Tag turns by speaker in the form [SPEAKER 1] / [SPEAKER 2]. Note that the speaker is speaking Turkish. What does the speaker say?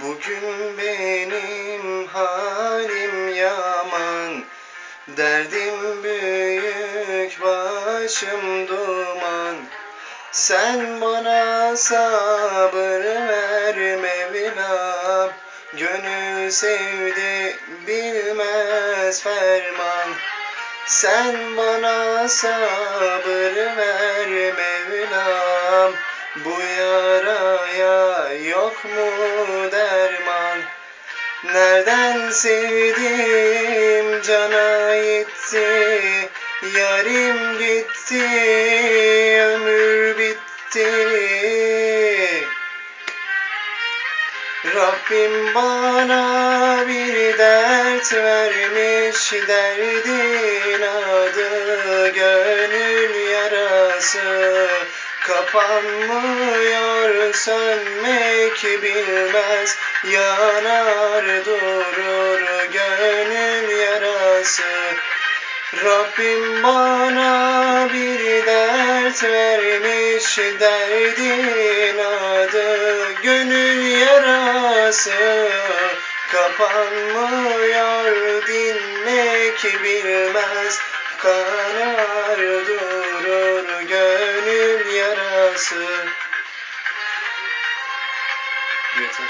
[SPEAKER 1] Bugün benim halim yaman Derdim büyük başım duman. Sen bana sabır ver Mevlam Gönül sevdi bilmez ferman. Sen bana sabır ver Mevlam Bu yaraya yok mu derman? Nereden sevdim cana gitti Yarim gitti ömür bitti. Rabbim bana bir dert vermiş Derdin adı gönül yarası Kapanmıyor sönmek bilmez. Yanar durur gönül yarası. Rabbim bana bir dert vermiş Derdin adı gönül yarası. Kapanmıyor dinmek bilmez. Kanar durur Yes.
[SPEAKER 2] Jetzt